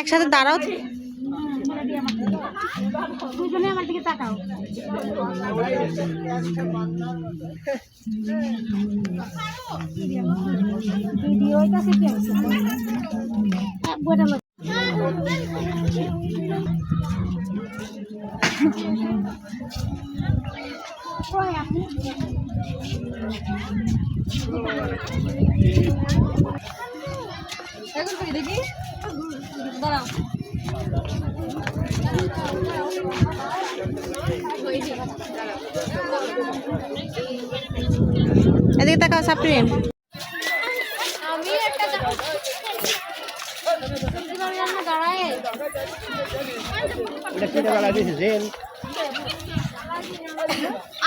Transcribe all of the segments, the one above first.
একসাথে দাঁড়াও। দুজনে আমার দিকে তাকাও। ভিডিও দেখি দাঁড়াও এদিকে তাকাও সাপ্রিন আমি একটা দাঁড়ায়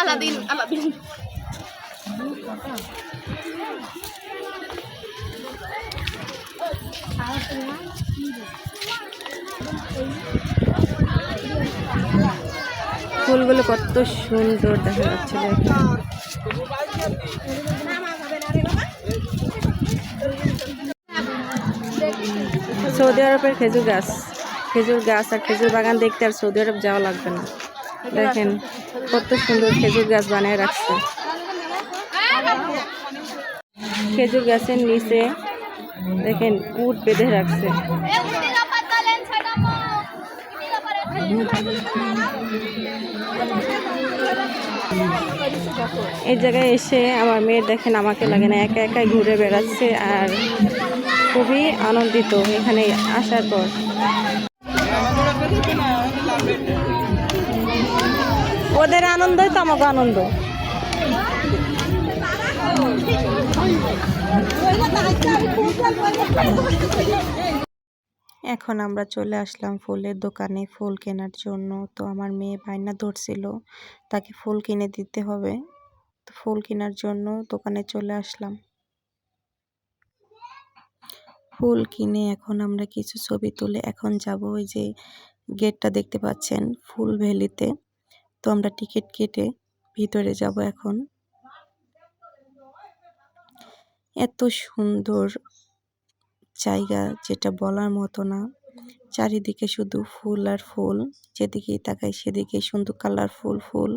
আলাদিন আলাদিন। ফুলগুলো কত সুন্দর দেখা যাচ্ছে সৌদি আরবের খেজুর গাছ। খেজুর গাছ আর খেজুর বাগান দেখতে আর সৌদি আরব যাওয়া লাগবে না। দেখেন কত সুন্দর খেজুর গাছ বানিয়ে রাখছে। খেজুর গাছের নিচে দেখেন উট বেঁধে রাখছে। এই জায়গায় এসে আমার মেয়ের দেখেন আমাকে লাগে না, একা একাই ঘুরে বেড়াচ্ছে আর খুবই আনন্দিত এখানে আসার পর। ওদের আনন্দই তো আমাকে আনন্দ। এখন আমরা চলে আসলাম ফুলের দোকানে ফুল কেনার জন্য। তো আমার মেয়ে বায়না ধরছিল, তাকে ফুল কিনে দিতে হবে। তো ফুল কেনার জন্য দোকানে চলে আসলাম। ফুল কিনে এখন আমরা কিছু ছবি তুলে এখন যাব, ওই যে গেটটা দেখতে পাচ্ছেন, ফুল ভ্যালিতে। তো আমরা টিকিট কেটে ভিতরে যাব এখন। এত সুন্দর জায়গা যেটা বলার মতো না। চারিদিকে শুধু ফুল আর ফুল, যেদিকেই তাকাই সেদিকে সুন্দর কালারফুল ফুল।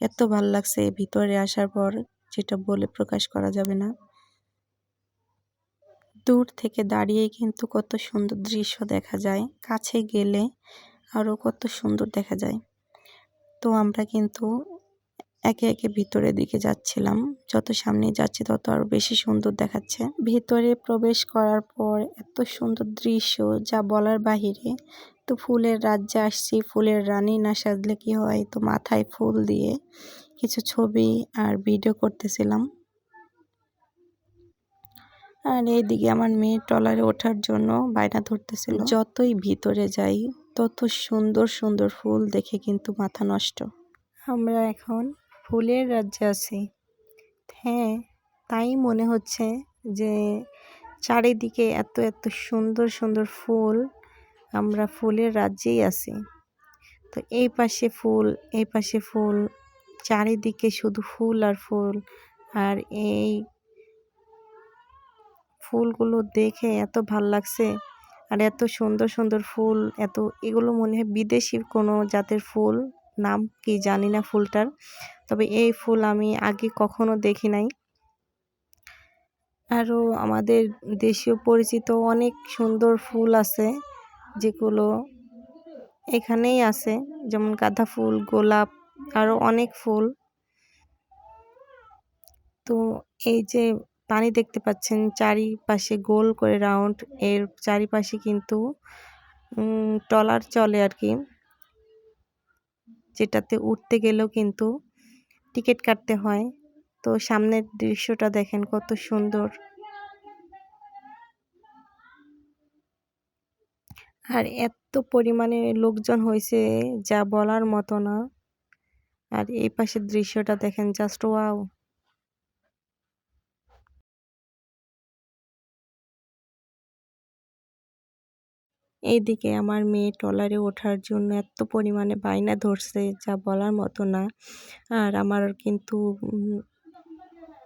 এত ভালো লাগছে ভিতরে আসার পর, যেটা বলে প্রকাশ করা যাবে না। দূর থেকে দাঁড়িয়ে কিন্তু কত সুন্দর দৃশ্য দেখা যায়। কাছে গেলে আরও কত সুন্দর দেখা যায়। তো আমরা কিন্তু একে একে ভিতরের দিকে যাচ্ছিলাম। যত সামনে যাচ্ছি তত আরও বেশি সুন্দর দেখাচ্ছে। ভিতরে প্রবেশ করার পর এত সুন্দর দৃশ্য যা বলার বাহিরে। তো ফুলের রাজ্যে আসছি, ফুলের রানী না সাজলে কি হয়? তো মাথায় ফুল দিয়ে কিছু ছবি আর ভিডিও করতেছিলাম। আর এইদিকে আমার মেয়ে ট্রলারে ওঠার জন্য বায়না ধরতেছিল। যতই ভিতরে যাই তত সুন্দর সুন্দর ফুল দেখে কিন্তু মাথা নষ্ট। আমরা এখন ফুলের রাজ্যে আছি। হ্যাঁ তাই মনে হচ্ছে যে চারিদিকে এত এত সুন্দর সুন্দর ফুল আমরা ফুলের রাজ্যেই আছি। তো এই পাশে ফুল, এই পাশে ফুল, চারিদিকে শুধু ফুল আর ফুল, আর এই ফুলগুলো দেখে এত ভালো লাগছে। আর এত সুন্দর সুন্দর ফুল, এত এগুলো মনে হয় বিদেশি কোনো জাতের ফুল, নাম কি জানি না ফুলটার। তবে এই ফুল আমি আগে কখনো দেখি নাই। আরও আমাদের দেশীয় পরিচিত অনেক সুন্দর ফুল আছে, যেগুলো এখানেই আছে, যেমন গাঁদা ফুল, গোলাপ, আরও অনেক ফুল। তো এই যে পানি দেখতে পাচ্ছেন, চারিপাশে গোল করে রাউন্ড। এর চারিপাশে কিন্তু ট্রলার চলে আর কি। যেটাতে উঠতে গেলেও কিন্তু টিকিট কাটতে হয়। তো সামনের দৃশ্যটা দেখেন কত সুন্দর। আর এত পরিমাণে লোকজন হয়েছে, যা বলার মতো না। আর এই পাশের দৃশ্যটা দেখেন জাস্ট ওয়াও এইদিকে আমার মেয়ে ট্রলারে ওঠার জন্য এত পরিমাণে বায়না ধরছে যা বলার মতো না। আর আমার কিন্তু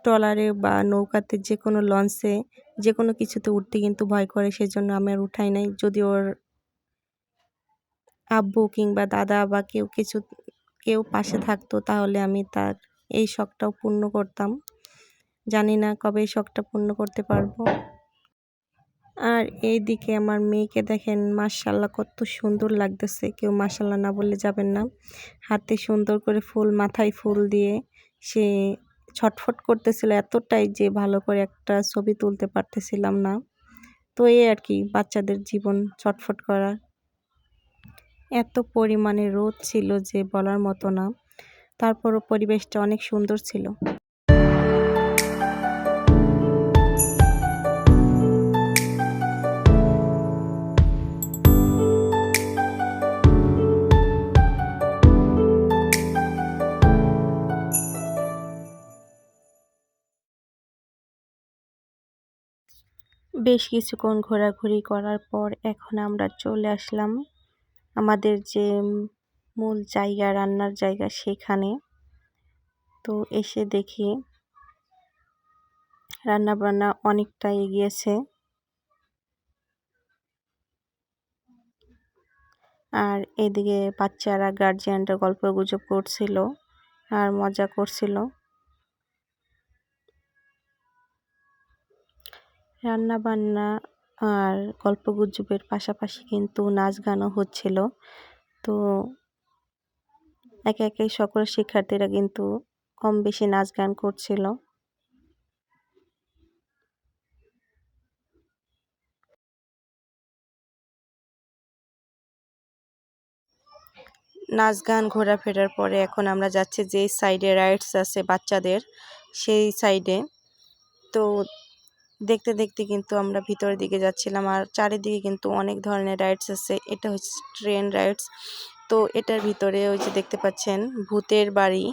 ট্রলারে বা নৌকাতে যে কোনো লঞ্চে, যে কোনো কিছুতে উঠতে কিন্তু ভয় করে, সেজন্য আমি আর উঠাই নাই। যদি ওর আব্বু কিংবা দাদা বা কেউ কিছু, কেউ পাশে থাকতো, তাহলে আমি তার এই শখটাও পূর্ণ করতাম। জানি না কবে এই শখটা পূর্ণ করতে পারব। আর এই দিকে আমার মেয়েকে দেখেন মাশাল্লাহ কত সুন্দর লাগতেছে। কেউ মার্শাল্লাহ না বললে যাবেন না। হাতে সুন্দর করে ফুল, মাথায় ফুল দিয়ে সে ছটফট করতেছিল। এতটাই যে ভালো করে একটা ছবি তুলতে পারতেছিলাম না। তো এই আর কি, বাচ্চাদের জীবন ছটফট করা। এত পরিমাণে রোদ ছিল যে বলার মতো না। তারপরও পরিবেশটা অনেক সুন্দর ছিল। বেশ কিছুক্ষণ ঘোরাঘুরি করার পর এখন আমরা চলে আসলাম আমাদের যে মূল জায়গা, রান্নার জায়গা সেখানে। তো এসে দেখি রান্না বান্না অনেকটা এগিয়েছে। আর এদিকে বাচ্চারা গার্জিয়ানরা গল্প গুজব করছিল আর মজা করছিল। রান্না বান্না আর গল্প গুজবের পাশাপাশি কিন্তু নাচ গানও হচ্ছিল। তো একে একে সকল শিক্ষার্থীরা কিন্তু কম বেশি নাচ গান করছিল। নাচ গান ঘোরাফেরার পরে এখন আমরা যাচ্ছি যে সাইডে রাইডস আছে বাচ্চাদের, সেই সাইডে তো দেখতে দেখতে কিন্তু আমরা ভিতরের দিকে যাচ্ছিলাম আর চারিদিকে কিন্তু অনেক ধরনের রাইডস আছে। এটা হচ্ছে ট্রেন রাইডস তো এটার ভিতরে ওই যে দেখতে পাচ্ছেন ভূতের বাড়ি।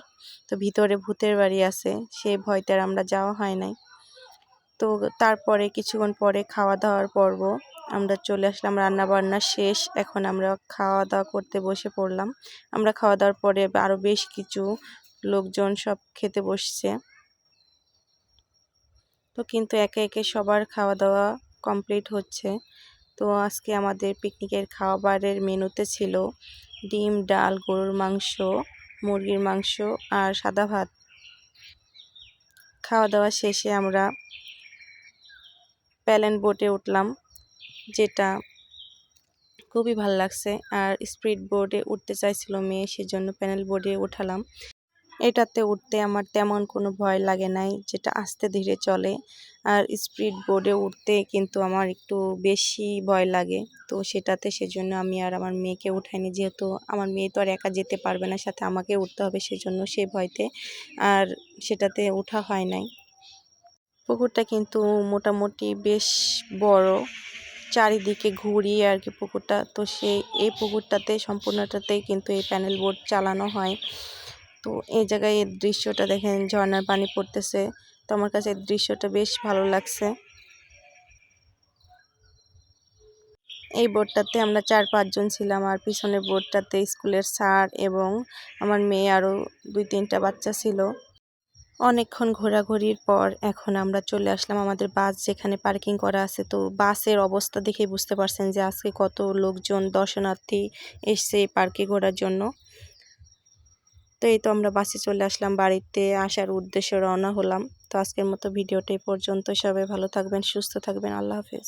তো ভিতরে ভূতের বাড়ি আছে সেই ভয়তে আর আমরা যাওয়া হয় নাই। তো তারপরে কিছুক্ষণ পরে খাওয়া দাওয়ার পর্ব। আমরা চলে আসলাম রান্না বান্না শেষ। এখন আমরা খাওয়া দাওয়া করতে বসে পড়লাম। আমরা খাওয়া দাওয়ার পরে আরও বেশ কিছু লোকজন সব খেতে বসছে। তো কিন্তু একে একে সবার খাওয়া দাওয়া কমপ্লিট হচ্ছে। তো আজকে আমাদের পিকনিকের খাবারের মেনুতে ছিল ডিম, ডাল, গরুর মাংস, মুরগির মাংস আর সাদা ভাত। খাওয়া দাওয়া শেষে আমরা প্যালেন বোটে উঠলাম, যেটা খুবই ভালো লাগছে। আর স্পিড বোর্ডে উঠতে চাইছিল মেয়ে, সেজন্য প্যানেল বোর্ডে উঠালাম এটাতে উঠতে আমার তেমন কোনো ভয় লাগে নাই, যেটা আস্তে ধীরে চলে। আর স্পিড বোর্ডে উঠতে কিন্তু আমার একটু বেশি ভয় লাগে। তো সেটাতে সেজন্য আমি আর আমার মেয়েকে উঠাইনি, যেহেতু আমার মেয়ে তো আর একা যেতে পারবে না, সাথে আমাকে উঠতে হবে সেজন্য সেই ভয়তে আর সেটাতে ওঠা হয় নাই। পুকুরটা কিন্তু মোটামুটি বেশ বড়, চারিদিকে ঘুরি আর কি পুকুরটা। তো সেই এই পুকুরটাতে সম্পূর্ণটাতেই কিন্তু এই প্যানেল বোর্ড চালানো হয়। তো এই জায়গায় এই দৃশ্যটা দেখেন, ঝর্নার পানি পড়তেছে। তো আমার কাছে এই দৃশ্যটা বেশ ভালো লাগছে। এই বোর্ডটাতে আমরা চার পাঁচজন ছিলাম আর পিছনের বোর্ডটাতে স্কুলের স্যার এবং আমার মেয়ে আরও দুই, তিনটা বাচ্চা ছিল। অনেকক্ষণ ঘোরাঘুরির পর এখন আমরা চলে আসলাম আমাদের বাস যেখানে পার্কিং করা আছে। তো বাসের অবস্থা দেখে বুঝতে পারছেন যে আজকে কত লোকজন দর্শনার্থী এসছে পার্কে ঘোরার জন্য। তো এই তো আমরা বাসে চলে আসলাম বাড়িতে। আসার উদ্দেশ্যে রওনা হলাম। তো আজকের মতো ভিডিওটা পর্যন্ত সবাই ভালো থাকবেন, সুস্থ থাকবেন। আল্লাহ হাফেজ।